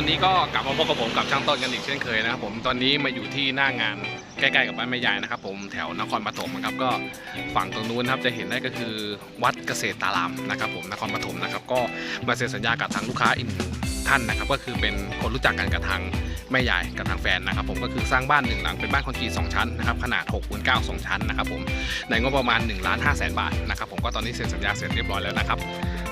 วันนี้ก็กลับมาพบกับผมกับช่างต้นกันอีกเช่นเคยนะครับผมตอนนี้มาอยู่ที่หน้างานใกล้ๆกับบ้านแม่ยายนะครับผมแถวนครปฐมนะครับก็ฝั่งตรงนู้นนะครับจะเห็นได้ก็คือวัดเกษตรตารามนะครับผมนครปฐมนะครับก็มาเซ็นสัญญากับทางลูกค้าอีกหนึ่งท่านนะครับก็คือเป็นคนรู้จักกันกับทางแม่ยายกับทางแฟนนะครับผมก็คือสร้างบ้านหนึ่งหลังเป็นบ้านคอนกรีตสองชั้นนะครับขนาด6คูณ9 2ชั้นนะครับผมในงบประมาณ1ล้าน5แสนบาทนะครับผมก็ตอนนี้เซ็นสัญญาเสร็จเรียบร้อยแล้วนะครับ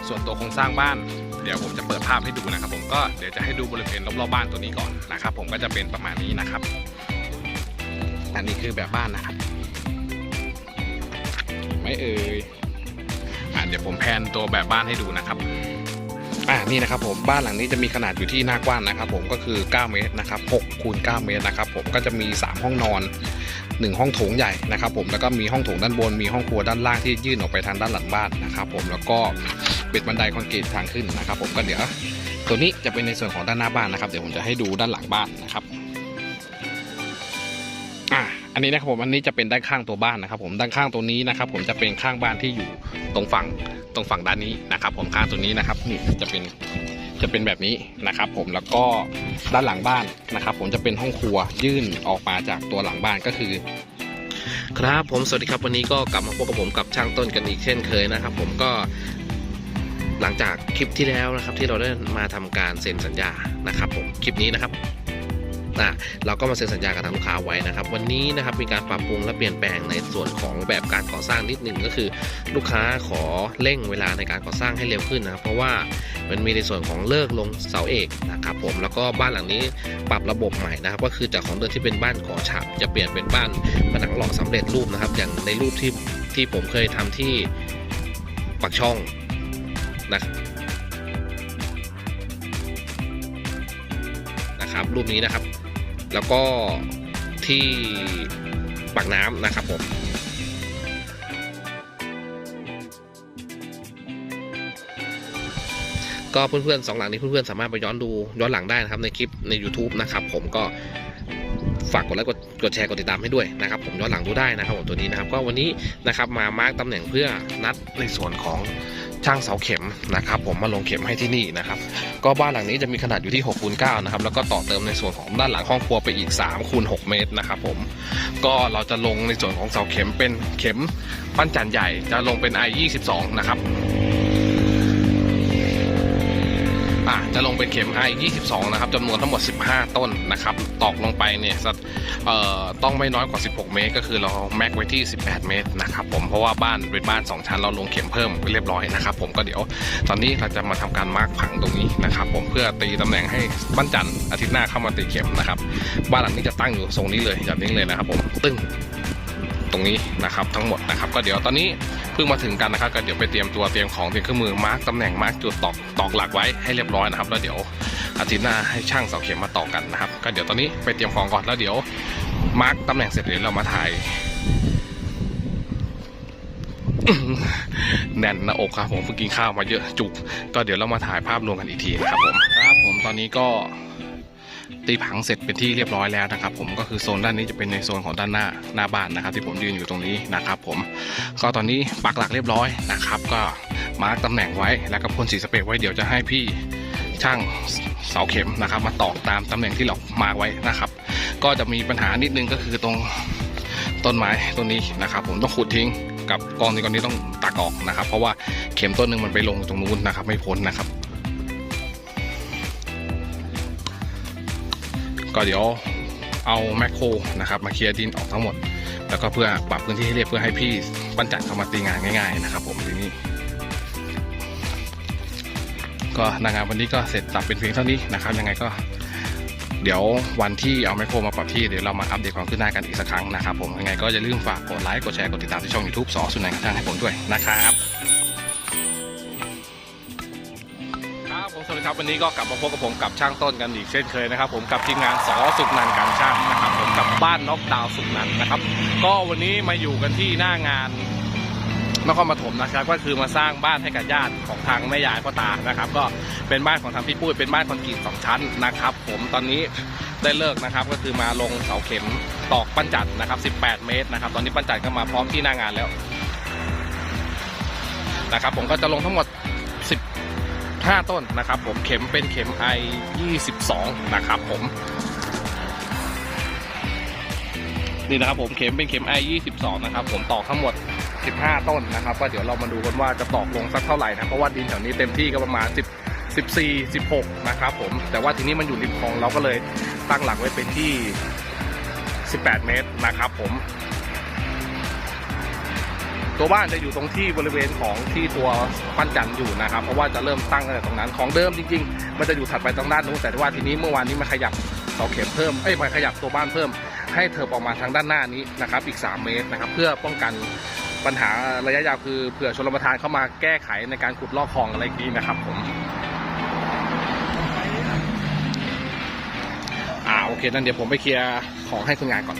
ส่วนตัวโครงสร้างบ้าน เดี๋ยวผมจะเปิดภาพให้ดูนะครับผมก็เดี๋ยวจะให้ดูบริเวณรอบๆบ้านตัวนี้ก่อนนะครับ ผมก็จะเป็นประมาณนี้นะครับ อันนี้คือแบบบ้านนะครับไม่เอ่ยอ่าเดี๋ยวผมแพนตัวแบบบ้านให้ดูนะครับอ่านี่นะครับผมบ้านหลังนี้จะมีขนาดอยู่ที่หน้ากว้านนะครับ ผมก็คือ 9 เมตรนะครับ6คูณ9เมตรนะครับผมก็จะมี 3 ห้องนอน 1 ห้องโถงใหญ่นะครับ ผมแล้วก็มีห้องโถงด้านบนมีห้องครัวด้านล่างที่ยื่นออกไปทางด้านหลังบ้านนะครับ ผมแล้วก็ เป็นบันไดคอนกรีตทางขึ้นนะครับ ผมก็เดี๋ยวตัวนี้จะเป็นในส่วนของด้านหน้าบ้านนะครับ เดี๋ยวผมจะให้ดูด้านหลังบ้านนะครับอ่าอันนี้นะครับผมอันนี้จะเป็นด้านข้างตัวบ้านนะครับ ผมด้านข้างตัวนี้นะครับ ผมจะเป็นข้างบ้านที่อยู่ตรงฝั่งตรงฝั่งด้านนี้นะครับ ผมข้างตัวนี้นะครับนี่จะเป็นจะเป็นแบบนี้นะครับ ผมแล้วก็ด้านหลังบ้านนะครับ ผมจะเป็นห้องครัวยื่นออกมาจากตัวหลังบ้านก็คือ ครับผมสวัสดีครับวันนี้ก็กลับมาพบกับผมกับช่างต้นกันอีกเช่นเคยนะครับ ผมก็ หลังจากคลิปที่แล้วนะครับที่เราได้มาทำการเซ็นสัญญานะครับผมคลิปนี้นะครับอะเราก็มาเซ็นสัญญากับทางลูกค้าไว้นะครับ วันนี้นะครับมีการปรับปรุงและเปลี่ยนแปลงในส่วนของแบบการก่อสร้างนิดหนึ่งก็คือ ลูกค้าขอเร่งเวลาในการก่อสร้างให้เร็วขึ้นนะครับ เพราะว่ามันมีในส่วนของเลิกลงเสาเอกนะครับผมแล้วก็บ้านหลังนี้ปรับระบบใหม่นะครับ ก็คือจากของเดิมที่เป็นบ้านก่อฉาบจะเปลี่ยนเป็นบ้านผนังหล่อสำเร็จรูปนะครับ อย่างในรูปที่ที่ผมเคยทำที่ปักช่อง นะนะครับรูปนี้นะครับ แล้วก็ที่ปากน้ำนะครับผมก็เพื่อนๆสองหลังนี้เพื่อนๆสามารถไปย้อนดูย้อนหลังได้นะครับในคลิปใน YouTube นะครับผมก็ฝากกดไลค์กดกดแชร์กดติดตามให้ด้วยนะครับ ผมย้อนหลังดูได้นะครับผมตัวนี้นะครับ ก็วันนี้นะครับมามาร์กตำแหน่งเพื่อนัดในส่วนของ ช่างเสาเข็มนะครับผมมาลงเข็มให้ที่นี่นะครับก็บ้านหลังนี้จะมีขนาดอยู่ที่6คูณเนะครับแล้วก็ต่อเติมในส่วนของด้านหลังห้องครัวไปอีก3คูณหเมตรนะครับผมก็เราจะลงในส่วนของเสาเข็มเป็นเข็มปั้นจันใหญ่จะลงเป็น i 2 2นะครับ จะลงเป็นเข็ม i 22 นะครับจำนวนทั้งหมด 15 ต้นนะครับ ตอกลงไปเนี่ยต้องไม่น้อยกว่า 16 เมตร ก็คือเราแม็กไว้ที่ 18 เมตรนะครับผมเพราะว่าบ้านเป็นบ้าน 2 ชั้นเราลงเข็มเพิ่มไปเรียบร้อยนะครับผมก็เดี๋ยว ตอนนี้เราจะมาทำการมาร์กผังตรงนี้นะครับผมเพื่อตีตำแหน่งให้บ้านจันทร์อาทิตย์หน้าเข้ามาตีเข็มนะครับบ้านหลังนี้จะตั้งอยู่ทรงนี้เลยแบบนี้เลยนะครับผมตึ้ง ตรงนี้นะครับทั้งหมดนะครับก็เดี๋ยวตอนนี้เพิ่งมาถึงกันนะครับก็เดี๋ยวไปเตรียมตัวเตรียมของเตรียมเครื่องมือมาร์กตำแหน่งมาร์กจุดตอกตอกหลักไว้ให้เรียบร้อยนะครับแล้วเดี๋ยวอาทิตย์หน้าให้ช่างเสาเข็มมาตอกกันนะครับก็เดี๋ยวตอนนี้ไปเตรียมของก่อนแล้วเดี๋ยวมาร์กตำแหน่งเสร็จเดี๋ยวเรามาถ่ายแน่นหน้าอกครับผมเพิ่งกินข้าวมาเยอะจุก ก็เดี๋ยวเรามาถ่ายภาพรวมกันอีกทีนะครับผมครับผมตอนนี้ก็ ตีผังเสร็จเป็นที่เรียบร้อยแล้วนะครับ ผมก็คือโซนด้านนี้จะเป็นในโซนของด้านหน้าหน้าบ้านนะครับ ที่ผมยืนอยู่ตรงนี้นะครับ ผมก็ตอนนี้ปักหลักเรียบร้อยนะครับ ก็มาร์กตำแหน่งไว้แล้วก็พ่นสีสเปรย์ไว้เดี๋ยวจะให้พี่ช่างเสาเข็มนะครับ มาตอกตามตำแหน่งที่เรามาร์กไว้นะครับ ก็จะมีปัญหานิดนึงก็คือตรงต้นไม้ต้นนี้นะครับ ผมต้องขุดทิ้งกับกองนี้กองนี้ต้องตักออกนะครับ เพราะว่าเข็มต้นหนึ่งมันไปลงตรงนู้นนะครับ ไม่พ้นนะครับ ก็เดี๋ยวเอาแมคโครนะครับมาเคลียร์ดินออกทั้งหมด แล้วก็เพื่อปรับพื้นที่ให้เรียบเพื่อให้พี่ปั้นจันเข้ามาตีงานง่าย ๆ นะครับ ผมทีนี้ก็นางานวันนี้ก็เสร็จสับเป็นเพียงเท่านี้นะครับ ยังไงก็เดี๋ยววันที่เอาแมคโครมาปรับที่เดี๋ยวเรามาอัปเดตความคืบหน้ากันอีกสักครั้งนะครับผมยังไงก็อย่าลืมฝากกดไลค์กดแชร์กดติดตามที่ช่อง YouTube สอสุนันท์กระช่างให้ผมด้วยนะครับ ครับวันนี้ก็กลับมาพบกับผมกับช่างต้นกันอีกเช่นเคยนะครับ ผมกับทีมงานสอสุขนันการช่างนะครับผมกับบ้านน็อกดาวสุขนันนะครับ ก็วันนี้มาอยู่กันที่หน้างานนครปฐมนะครับ ก็คือมาสร้างบ้านให้กับญาติของทางแม่ยายพ่อตานะครับ ก็เป็นบ้านของทางพี่ปุ้ยเป็นบ้านคอนกรีตสองชั้นนะครับ ผมตอนนี้ได้เลิกนะครับ ก็คือมาลงเสาเข็มตอกปั้นจัดนะครับ 18 เมตรนะครับ ตอนนี้ปั้นจัดก็มาพร้อมที่หน้างานแล้วนะครับ ผมก็จะลงทั้งหมด 10 15ต้นนะครับผมเข็มเป็นเข็ม i 22นะครับผมนี่นะครับผมเข็มเป็นเข็ม i 22นะครับผมตอกทั้งหมด 15 ต้นนะครับก็เดี๋ยวเรามาดูกันว่าจะตอกลงสักเท่าไหร่นะเพราะว่าดินแถวนี้เต็มที่ก็ประมาณ 10 14 16นะครับผมแต่ว่าทีนี้มันอยู่ริมคลองเราก็เลยตั้งหลักไว้เป็นที่ 18 เมตรนะครับผม ตัวบ้านจะอยู่ตรงที่บริเวณของที่ตัวปั้นจันอยู่นะครับ เพราะว่าจะเริ่มตั้งตั้งแต่ตรงนั้นของเดิมจริงๆ มันจะอยู่ถัดไปตรงด้านนู้นแต่ว่าทีนี้เมื่อวานนี้มันขยับเสาเข็มเพิ่มเอ้ยมันขยับตัวบ้านเพิ่ม ให้เธอออกมาทางด้านหน้านี้นะครับอีก 3 เมตรนะครับเพื่อป้องกันปัญหาระยะยาวคือเผื่อชลประทานเข้ามาแก้ไขในการขุดลอกคลองอะไรนี้นะครับผมอ่าโอเคนั่นเดี๋ยวผมไปเคลียร์ของให้คุณงานก่อน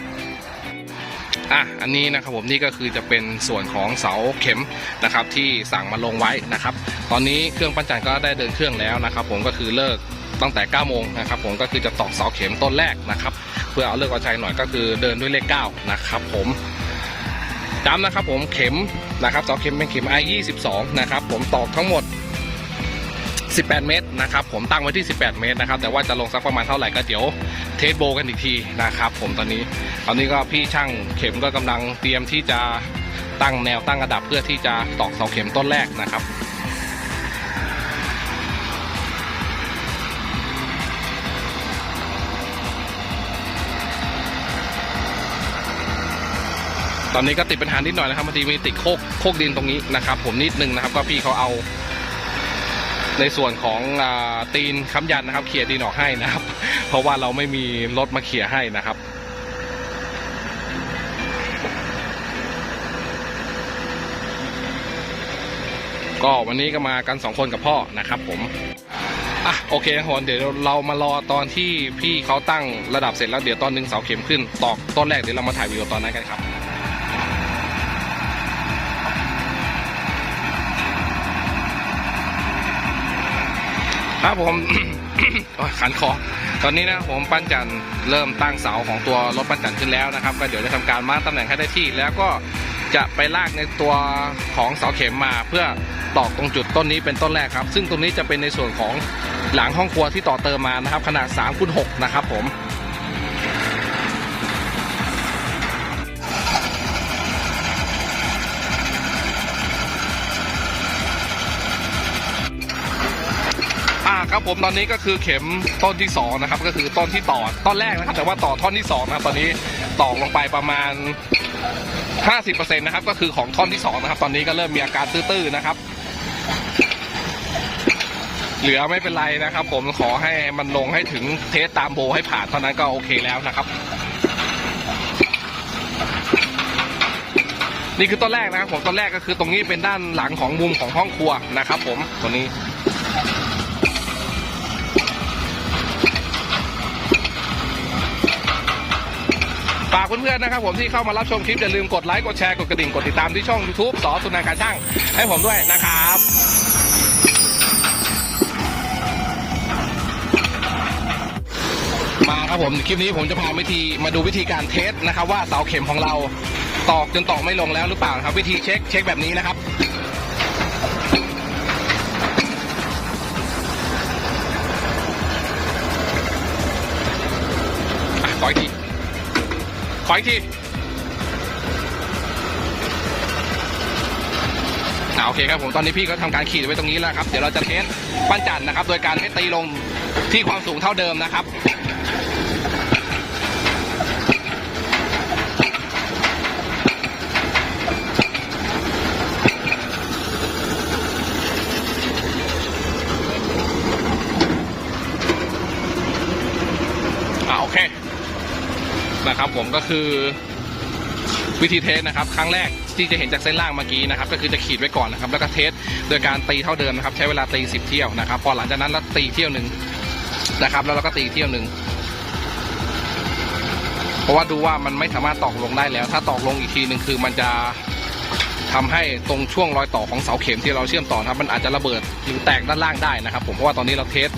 อะอันนี้นะครับผมนี่ก็คือจะเป็นส่วนของเสาเข็มนะครับที่สั่งมาลงไว้นะครับ ตอนนี้เครื่องปั้นจันทร์ก็ได้เดินเครื่องแล้วนะครับ ผมก็คือเลิกตั้งแต่ 9 โมงนะครับผมก็คือจะตอกเสาเข็มต้นแรกนะครับ เพื่อเอาเลิกเอาใจหน่อยก็คือเดินด้วยเลข 9 นะครับผมจำนะครับผมเข็มนะครับเสาเข็มเป็นเข็ม i 22นะครับผมตอกทั้งหมด 18 เมตรนะครับผมตั้งไว้ที่ 18 เมตรนะครับแต่ว่าจะลงสักประมาณเท่าไหร่ก็เดี๋ยวเทสโบกันอีกทีนะครับผมตอนนี้ตอนนี้ก็พี่ช่างเข็มก็กำลังเตรียมที่จะตั้งแนวตั้งระดับเพื่อที่จะตอกเสาเข็มต้นแรกนะครับตอนนี้ก็ติดปัญหานิดหน่อยนะครับพอดีมีติดโคกโคกดินตรงนี้นะครับ ผมนิดนึงนะครับ ก็พี่เขาเอา ในส่วนของอตีนค้ำยันนะครับเขี่ยดินออกให้นะครับ เพราะว่าเราไม่มีรถมาเขี่ยให้นะครับก็วันนี้ก็มากันสองคนกับพ่อนะครับผม อะโอเคนะคนเดี๋ยวเรามารอตอนที่พี่เขาตั้งระดับเสร็จแล้วเดี๋ยวตอนหนึ่งเสาเข็มขึ้นตอกต้นแรกเดี๋ยวเรามาถ่ายวิดีโอตอนนั้นกันครับ ครับผม ขันคอตอนนี้นะผมปั้นจันเริ่มตั้งเสาของตัวรถปั้นจันขึ้นแล้วนะครับ ก็เดี๋ยวจะทำการมาร์กตำแหน่งให้ได้ที่ แล้วก็จะไปลากในตัวของเสาเข็มมา เพื่อตอกตรงจุดต้นนี้เป็นต้นแรกครับ ซึ่งตรงนี้จะเป็นในส่วนของหลังห้องครัวที่ต่อเติมมานะครับ ขนาด3คูณ6นะครับผม ผมตอนนี้ก็คือเข็มต้นที่สองนะครับก็คือต้นที่ต่อต้นแรกนะครับ แต่ว่าต่อท่อนที่สองนะครับตอนนี้ตอกลงไปประมาณ 50%นะครับก็คือของท่อนที่สองนะครับ ตอนนี้ก็เริ่มมีอาการตื้อๆนะครับ เหลือไม่เป็นไรนะครับ ผมขอให้มันลงให้ถึงเทสตามโบให้ผ่านเท่านั้นก็โอเคแล้วนะครับนี่คือต้นแรกนะครับผมต้นแรกก็คือตรงนี้เป็นด้านหลังของมุมของห้องครัวนะครับ ผมตัวนี้ ฝากเพื่อนๆนะครับผมที่เข้ามารับชมคลิปอย่าลืมกดไลค์กดแชร์กดกระดิ่งกดติดตามที่ช่อง YouTube สอสุนันท์การช่างให้ผมด้วยนะครับมาครับผมคลิปนี้ผมจะพาวิธีมาดูวิธีการเทสนะครับ ว่าเสาเข็มของเราตอกจนตอกไม่ลงแล้วหรือเปล่าครับ วิธีเช็คเช็คแบบนี้นะครับอะขออีกที ขออีกทีอ่าโอเคครับผมตอนนี้พี่ก็ทำการขีดไว้ตรงนี้แล้วครับ เดี๋ยวเราจะเทสปั้นจันทร์นะครับ โดยการให้ตีลงที่ความสูงเท่าเดิมนะครับ อ่าโอเค นะครับ ผมก็คือวิธีเทสนะครับ ครั้งแรกที่จะเห็นจากเส้นล่างเมื่อกี้นะครับ ก็คือจะขีดไว้ก่อนนะครับ แล้วก็เทสโดยการตีเท่าเดิมนะครับ ใช้เวลาตี10เที่ยวนะครับ พอหลังจากนั้นเราตีเที่ยวหนึ่งนะครับ แล้วเราก็ตีเที่ยวหนึ่งเพราะว่าดูว่ามันไม่สามารถตอกลงได้แล้ว ถ้าตอกลงอีกทีหนึ่งคือมันจะทำให้ตรงช่วงรอยต่อของเสาเข็มที่เราเชื่อมต่อนะครับมันอาจจะระเบิดหรือแตกด้านล่างได้นะครับ ผมเพราะว่าตอนนี้เราเทส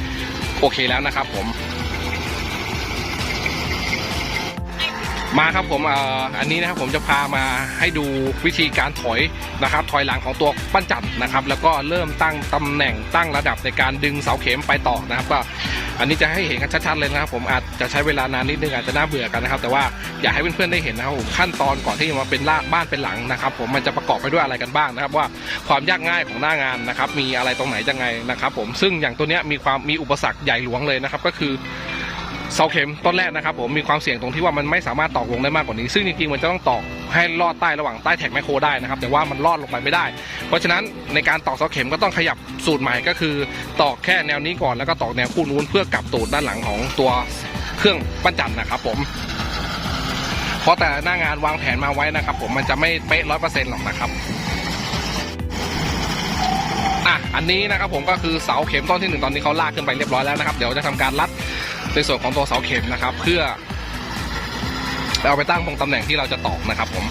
โอเคแล้วนะครับ ผม มาครับผมอ,อ,อันนี้นะครับผมจะพามาให้ดูวิธีการถอยนะครับ ถอยหลังของตัวปั้นจันนะครับ แล้วก็เริ่มตั้งตำแหน่งตั้งระดับในการดึงเสาเข็มไปต่อนะครับ ก็อันนี้จะให้เห็นกันชัดๆเลยนะครับ ผมอาจจะใช้เวลานานนิดนึงอาจจะน่าเบื่อกันนะครับ แต่ว่าอยากให้เพื่อนๆได้เห็นนะครับผมขั้นตอนก่อนที่จะมาเป็นล่าบ้านเป็นหลังนะครับ ผมมันจะประกอบไปด้วยอะไรกันบ้างนะครับ ว่าความยากง่ายของหน้างานนะครับ มีอะไรตรงไหนยังไงนะครับ ผมซึ่งอย่างตัวเนี้ยมีความมีอุปสรรคใหญ่หลวงเลยนะครับ ก็คือ เสาเข็มต้นแรกนะครับผมมีความเสี่ยงตรงที่ว่ามันไม่สามารถตอกลงได้มากกว่านี้ ซึ่งจริงๆมันจะต้องตอกให้ลอดใต้ระหว่างใต้แท็กแมโครได้นะครับ แต่ว่ามันลอดลงไปไม่ได้ เพราะฉะนั้นในการตอกเสาเข็มก็ต้องขยับสูตรใหม่ก็คือ ตอกแค่แนวนี้ก่อนแล้วก็ตอกแนวคู่นู้นเพื่อกลับตูดด้านหลังของตัวเครื่องปั้นจันทร์นะครับผมเพราะแต่หน้างานวางแผนมาไว้นะครับ ผมมันจะไม่เป๊ะร้อยเปอร์เซ็นต์หรอกนะครับอะอันนี้นะครับผมก็คือเสาเข็มต้นที่หนึ่งตอนนี้เขาลากขึ้นไปเรียบร้อยแล้วนะครับ เดี๋ยวจะทำการรัด ในส่วนของตัวเสาเข็มนะครับ เพื่อเอาไปตั้งตรงตำแหน่งที่เราจะตอกนะครับผม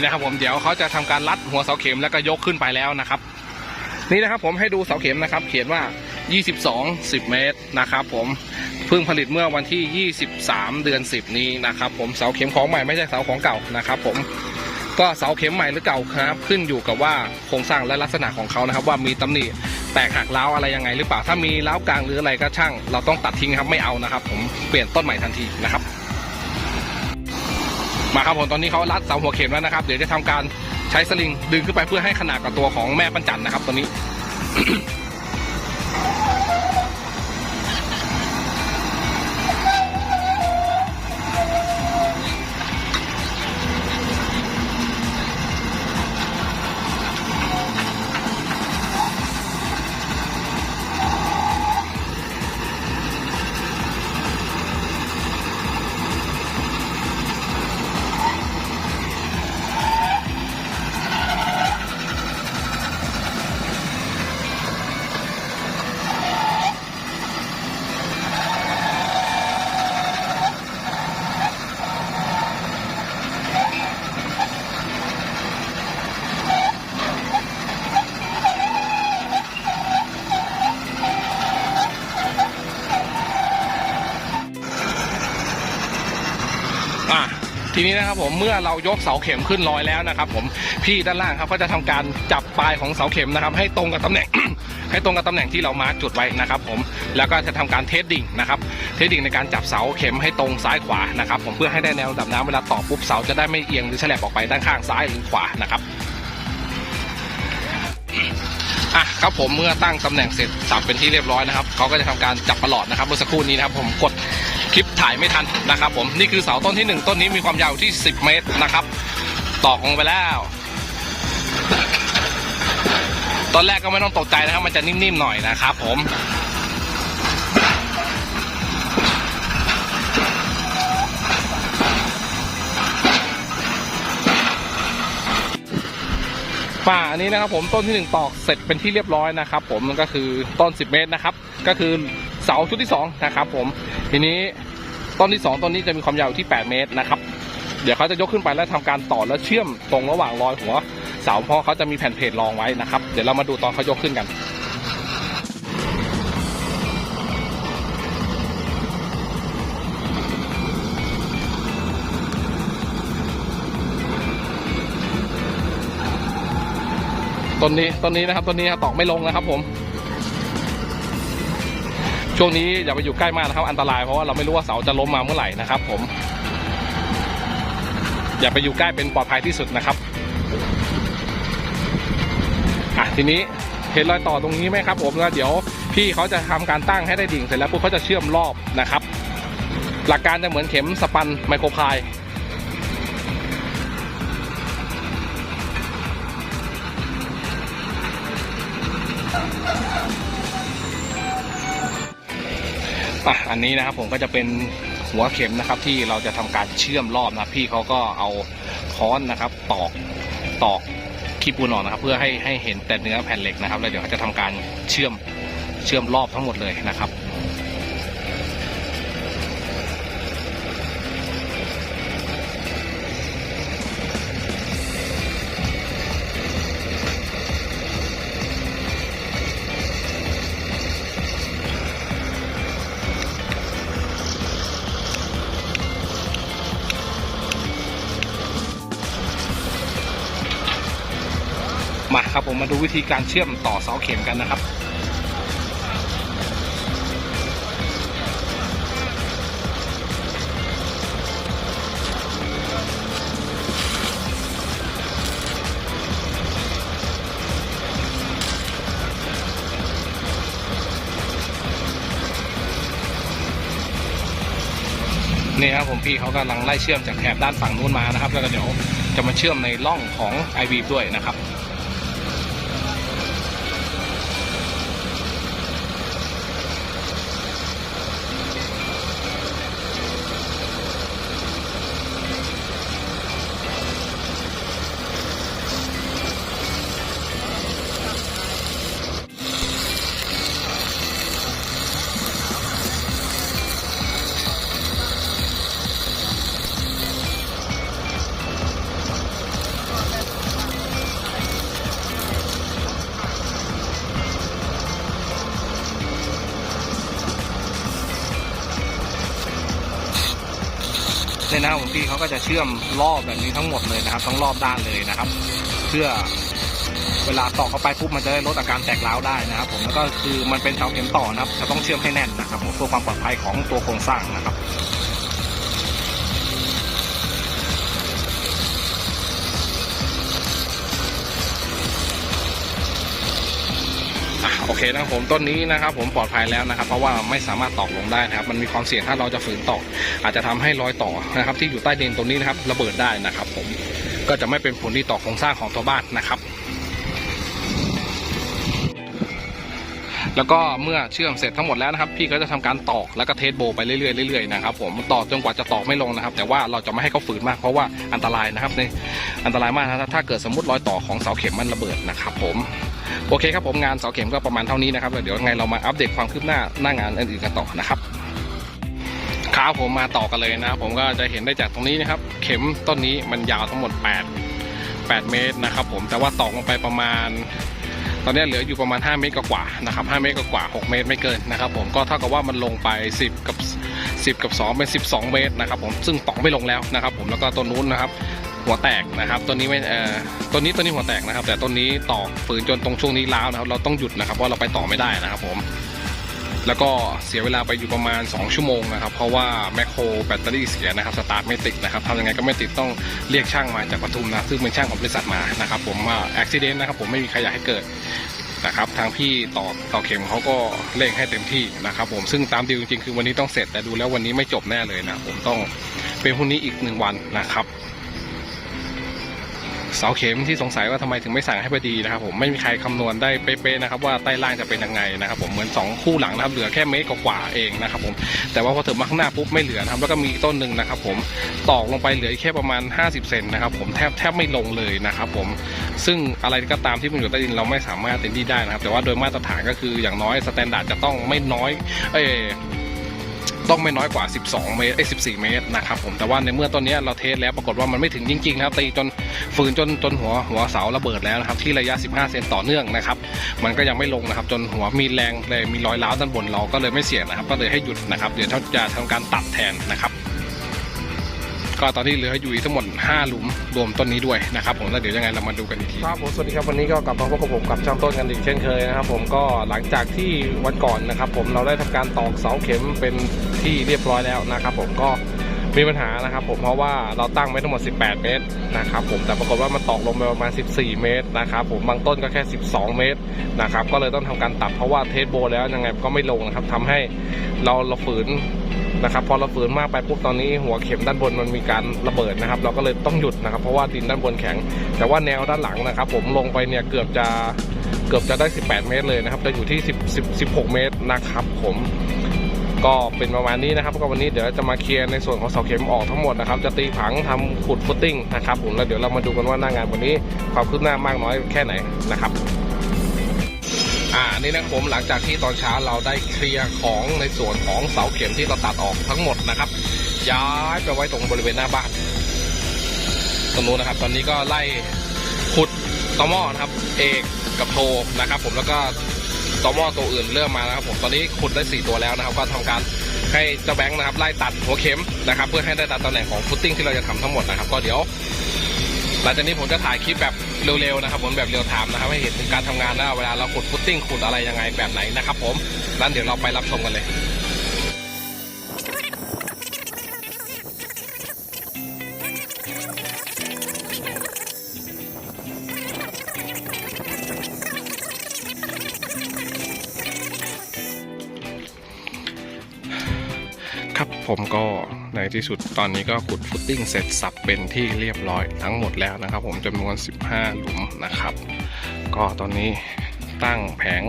นี่นะครับผมเดี๋ยวเขาจะทำการรัดหัวเสาเข็มแล้วก็ยกขึ้นไปแล้วนะครับ นี่นะครับผมให้ดูเสาเข็มนะครับ เขียนว่า 22 10 เมตรนะครับ ผมเพิ่งผลิตเมื่อวันที่ 23 เดือน 10 นี้นะครับ ผมเสาเข็มของใหม่ไม่ใช่เสาของเก่านะครับ ผมก็เสาเข็มใหม่หรือเก่าครับ ขึ้นอยู่กับว่าโครงสร้างและลักษณะของเขานะครับ ว่ามีตำหนิแตกหักร้าอะไรยังไงหรือเปล่าถ้ามีร้ากลางหรืออะไรก็ช่าง เราต้องตัดทิ้งครับไม่เอานะครับ ผมเปลี่ยนต้นใหม่ทันทีนะครับ มาครับผมตอนนี้เขารัดเสาหัวเข็มแล้วนะครับ เดี๋ยวจะทำการใช้สลิงดึงขึ้นไปเพื่อให้ขนาดกับตัวของแม่ปัญจันนะครับตัวนี้ ทีนี้นะครับผมเมื่อเรายกเสาเข็มขึ้นลอยแล้วนะครับ ผมพี่ด้านล่างครับก็จะทำการจับปลายของเสาเข็มนะครับ ให้ตรงกับตำแหน่ง ให้ตรงกับตำแหน่งที่เรามาร์กจุดไว้นะครับ ผมแล้วก็จะทำการเทสดิ่งนะครับ เทสดิ่งในการจับเสาเข็มให้ตรงซ้ายขวานะครับ ผมเพื่อให้ได้แนวดับน้ำเวลาต่อปุ๊บเสาจะได้ไม่เอียงหรือแฉลบออกไปด้านข้างซ้ายหรือขวานะครับอะครับผมเมื่อตั้งตำแหน่งเสร็จสับเป็นที่เรียบร้อยนะครับเขาก็จะทำการจับประหลอดนะครับเมื่อสักครู่นี้นะครับ ผมกด คลิปถ่ายไม่ทันนะครับผมนี่คือเสาต้นที่หนึ่งต้นนี้มีความยาวที่ 10 เมตรนะครับ ตอกลงไปแล้วตอนแรกก็ไม่ต้องตกใจนะครับ มันจะนิ่มๆหน่อยนะครับผมป่าอันนี้นะครับผมต้นที่หนึ่งตอกเสร็จเป็นที่เรียบร้อยนะครับ ผมมันก็คือต้น 10 เมตรนะครับ ก็คือ เสาชุดที่สองนะครับผมทีนี้ต้นที่สองต้นนี้จะมีความยาวที่ 8 เมตรนะครับเดี๋ยวเขาจะยกขึ้นไปแล้วทำการต่อแล้วเชื่อมตรงระหว่างรอยหัวเสาเพราะเขาจะมีแผ่นเพจรองไว้นะครับเดี๋ยวเรามาดูตอนเขายกขึ้นกันต้นนี้ต้นนี้นะครับต้นนี้ตอกไม่ลงนะครับผม ช่วงนี้อย่าไปอยู่ใกล้มากนะครับ อันตรายเพราะว่าเราไม่รู้ว่าเสาจะล้มมาเมื่อไหร่นะครับผม อย่าไปอยู่ใกล้เป็นปลอดภัยที่สุดนะครับอะทีนี้เห็นรอยต่อตรงนี้ไหมครับ ผมแล้วเดี๋ยวพี่เขาจะทำการตั้งให้ได้ดิ่งเสร็จแล้วพวกเขาจะเชื่อมรอบนะครับ หลักการจะเหมือนเข็มสปันไมโครพาย อะอันนี้นะครับผมก็จะเป็นหัวเข็มนะครับที่เราจะทำการเชื่อมรอบนะพี่เขาก็เอาค้อนนะครับ ตอกตอกขี้ปูนออกนะครับ เพื่อให้ให้เห็นแต่เนื้อแผ่นเหล็กนะครับ แล้วเดี๋ยวเขาจะทำการเชื่อมเชื่อมรอบทั้งหมดเลยนะครับ มาครับผมมาดูวิธีการเชื่อมต่อเสาเข็มกันนะครับนี่ครับผมพี่เขากำลังไล่เชื่อมจากแถบด้านฝั่งนู้นมานะครับ แล้วก็เดี๋ยวจะมาเชื่อมในร่องของ i v ด้วยนะครับ พี่เขาก็จะเชื่อมรอบแบบนี้ทั้งหมดเลยนะครับทั้งรอบด้านเลยนะครับ เพื่อเวลาตอกเข้าไปปุ๊บมันจะได้ลดอาการแตกร้าวได้นะครับ ผมแล้วก็คือมันเป็นเสาเข็มต่อนะครับจะต้องเชื่อมให้แน่นนะครับเพื่อความปลอดภัยของตัวโครงสร้างนะครับ โอเคนะครับผมต้นนี้นะครับผมปลอดภัยแล้วนะครับ เพราะว่าไม่สามารถตอกลงได้นะครับ มันมีความเสี่ยงถ้าเราจะฝืนตอกอาจจะทำให้รอยต่อนะครับ ที่อยู่ใต้ดินตรงนี้นะครับ ระเบิดได้นะครับ ผมก็จะไม่เป็นผลดีต่อโครงสร้างของตัวบ้านนะครับ แล้วก็เมื่อเชื่อมเสร็จทั้งหมดแล้วนะครับพี่ก็จะทำการตอกแล้วก็เทสโบไปเรื่อยๆเรื่อยๆนะครับผมตอกจนกว่าจะตอกไม่ลงนะครับ แต่ว่าเราจะไม่ให้เขาฝืนมากเพราะว่าอันตรายนะครับในอันตรายมากนะครับถ้าเกิดสมมติรอยต่อของเสาเข็มมันระเบิดนะครับผมโอเคครับผมงานเสาเข็มก็ประมาณเท่านี้นะครับเดี๋ยวไงเรามาอัปเดตความคืบหน้าหน้างานอื่นๆกันต่อนะครับครับผมมาต่อกันเลยนะครับผมก็จะเห็นได้จากตรงนี้นะครับ เข็มต้นนี้มันยาวทั้งหมด 8 8 เมตรนะครับผมแต่ว่าตอกลงไปประมาณ ตอนนี้เหลืออยู่ประมาณ 5 เมตรกว่าๆนะครับ5เมตรกว่าๆ6เมตรไม่เกินนะครับผมก็เท่ากับว่ามันลงไป 10 กับ 10 กับ 2 เป็น 12 เมตรนะครับผมซึ่งตอกไม่ลงแล้วนะครับผมแล้วก็ต้นนู้นนะครับหัวแตกนะครับต้นนี้ไม่เอ่อต้นนี้ตัวนี้หัวแตกนะครับ แต่ต้นนี้ตอกฝืนจนตรงช่วงนี้ล้าวนะครับเราต้องหยุดนะครับเพราะเราไปต่อไม่ได้นะครับผม แล้วก็เสียเวลาไปอยู่ประมาณ 2 ชั่วโมงนะครับ เพราะว่าแมคโครแบตเตอรี่เสียนะครับ สตาร์ทไม่ติดนะครับทำยังไงก็ไม่ติดต้องเรียกช่างมาจากปทุมนะ ซึ่งเป็นช่างของบริษัทมานะครับผมว่าอุบิเหตุนะครับผมไม่มีใครอยากให้เกิดนะครับทางพี่ต่อต่อเข็มเขาก็เร่งให้เต็มที่นะครับผมซึ่งตามดีลจริงๆคือวันนี้ต้องเสร็จแต่ดูแล้ววันนี้ไม่จบแน่เลยนะผมต้องเป็นพรุ่งนี้อีกหนึ่งวันนะครับ เสาเข็มที่สงสัยว่าทำไมถึงไม่สั่งให้พอดีนะครับผมไม่มีใครคำนวณได้เป๊ะๆนะครับว่าใต้ล่างจะเป็นยังไงนะครับผมเหมือน 2 คู่หลังนะครับเหลือแค่เมตรกว่าๆเองนะครับผมแต่ว่าพอถึงมาข้างหน้าปุ๊บไม่เหลือนะครับแล้วก็มีต้นหนึ่งนะครับผมตอกลงไปเหลือแค่ประมาณ 50 เซนนะครับผมแทบแทบไม่ลงเลยนะครับผมซึ่งอะไรก็ตามที่มันอยู่ใต้ดินเราไม่สามารถเต็มที่ได้นะครับแต่ว่าโดยมาตรฐานก็คืออย่างน้อยสแตนดาร์ดจะต้องไม่น้อยเอย ต้องไม่น้อยกว่า 12 เมตรไอ้14 เมตรนะครับผมแต่ว่าในเมื่อตอนนี้เราเทสแล้วปรากฏว่ามันไม่ถึงจริงๆนะครับตีจนฝืนจนจนหัวหัวเสาระเบิดแล้วนะครับที่ระยะ 15 เซนต่อเนื่องนะครับมันก็ยังไม่ลงนะครับจนหัวมีแรงเลยมีรอยร้าวด้านบนเราก็เลยไม่เสี่ยงนะครับก็เลยให้หยุดนะครับเดี๋ยวเขาจะทำการตัดแทนนะครับ ก็ตอนนี้เหลืออยู่อีกทั้งหมด5หลุมรวมต้นนี้ด้วยนะครับผมแล้วเดี๋ยวยังไงเรามาดูกันอีกทีครับผมสวัสดีครับวันนี้ก็กลับมาพบกับผมกับช่างต้นกันอีกเช่นเคยนะครับผมก็หลังจากที่วันก่อนนะครับผมเราได้ทำการตอกเสาเข็มเป็นที่เรียบร้อยแล้วนะครับผมก็มีปัญหานะครับผมเพราะว่าเราตั้งไว้ทั้งหมด 18 เมตรนะครับผมแต่ปรากฏว่ามันตอกลงไปประมาณ 14 เมตรนะครับผมบางต้นก็แค่ 12 เมตรนะครับก็เลยต้องทำการตัดเพราะว่าเทสโบแล้วยังไงก็ไม่ลงนะครับทำให้เราเราฝืน นะครับพอเราฝืนมากไปปุ๊บตอนนี้หัวเข็มด้านบนมันมีการระเบิดนะครับ เราก็เลยต้องหยุดนะครับเพราะว่าดินด้านบนแข็ง แต่ว่าแนวด้านหลังนะครับ ผมลงไปเนี่ยเกือบจะเกือบจะได้ 18 เมตรเลยนะครับจะอยู่ที่ 10 10 16 เมตรนะครับ ผมก็เป็นประมาณนี้นะครับก็วันนี้เดี๋ยวจะมาเคลียร์ในส่วนของเสาเข็มออกทั้งหมดนะครับจะตีผังทำขุดฟุตติ้งนะครับผมแล้วเดี๋ยวเรามาดูกันว่าหน้างานวันนี้ความคืบหน้ามากน้อยแค่ไหนนะครับ อ่านี่นะครับผมหลังจากที่ตอนเช้าเราได้เคลียร์ของในส่วนของเสาเข็มที่เราตัดออกทั้งหมดนะครับ ย้ายไปไว้ตรงบริเวณหน้าบ้านตรงนู้นนะครับ ตอนนี้ก็ไล่ขุดตอมอนะครับ เอกกับโทนะครับ ผมแล้วก็ตอมอตัวอื่นเริ่มมานะครับ ผมตอนนี้ขุดได้สี่ตัวแล้วนะครับ ก็ทำการให้เจ้าแบงค์นะครับไล่ตัดหัวเข็มนะครับ เพื่อให้ได้ตัดตำแหน่งของฟุตติ้งที่เราจะทำทั้งหมดนะครับ ก็เดี๋ยว หลังจากนี้ผมจะถ่ายคลิปแบบเร็วๆนะครับผมแบบเรียลไทม์นะครับให้เห็นถึงการทำงานนะเวลาเราขุดฟุตติ้งขุดอะไรยังไงแบบไหนนะครับผมนั้นเดี๋ยวเราไปรับชมกันเลยครับผมก็ ที่สุดตอนนี้ก็ขุดฟุตติ้งเสร็จสับเป็นที่เรียบร้อยทั้งหมดแล้วนะครับ ผมจำนวน 15 หลุมนะครับ ก็ตอนนี้ตั้งแผง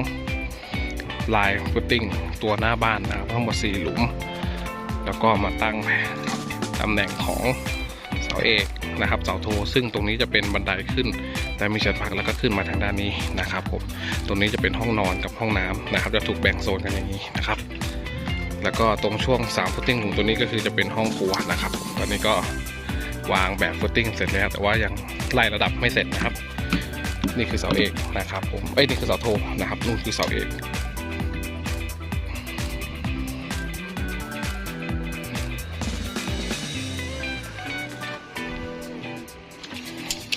ลายฟุตติ้งตัวหน้าบ้านนะครับทั้งหมด 4 หลุม แล้วก็มาตั้งตำแหน่งของเสาเอกนะครับเสาโทซึ่งตรงนี้จะเป็นบันไดขึ้น แต่มีเชิญพักแล้วก็ขึ้นมาทางด้านนี้นะครับผมตรงนี้จะเป็นห้องนอนกับห้องน้ำนะครับ จะถูกแบ่งโซนกันอย่างนี้นะครับ แล้วก็ตรงช่วง3ฟุตติ้งของตัวนี้ก็คือจะเป็นห้องครัวนะครับผมตอนนี้ก็วางแบบฟุตติ้งเสร็จแล้ว แต่ว่ายังไล่ระดับไม่เสร็จนะครับ นี่คือเสาเอกนะครับผมเอ้ยนี่คือเสาโทนะครับนู่นคือเสาเอก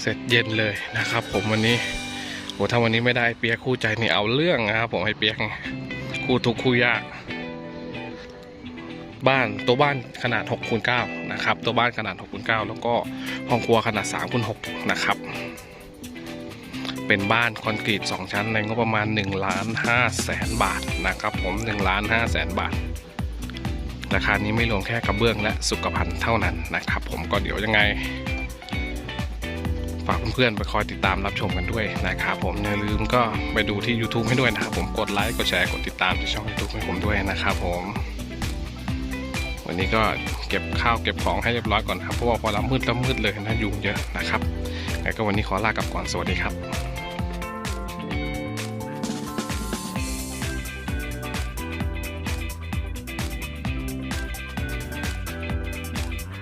เสร็จเย็นเลยนะครับ ผมวันนี้โหถ้าวันนี้ไม่ได้เปียกคู่ใจนี่เอาเรื่องนะครับ ผมให้เปียกคู่ทุกคู่ยาก บ้านตัวบ้านขนาด6คูณ9นะครับตัวบ้านขนาด6คูณ9แล้วก็ห้องครัวขนาด3คูณ6นะครับ เป็นบ้านคอนกรีต 2 ชั้นในงบประมาณ1ล้าน5แสนบาทนะครับผม1ล้าน5แสนบาท ราคานี้ไม่รวมแค่กระเบื้องและสุขภัณฑ์เท่านั้นนะครับ ผมก็เดี๋ยวยังไงฝากเพื่อนๆไปคอยติดตามรับชมกันด้วยนะครับผมอย่าลืมก็ไปดูที่ YouTube ให้ด้วยนะครับผมกดไลค์กดแชร์กดติดตามที่ช่อง YouTube ให้ผมด้วยนะครับผม วันนี้ก็เก็บข้าวเก็บของให้เรียบร้อยก่อนครับเพราะว่าพอรับมืดแล้วมืดเลยนะยุงเยอะนะครับแล้วก็วันนี้ขอลากลับก่อนสวัสดีครับ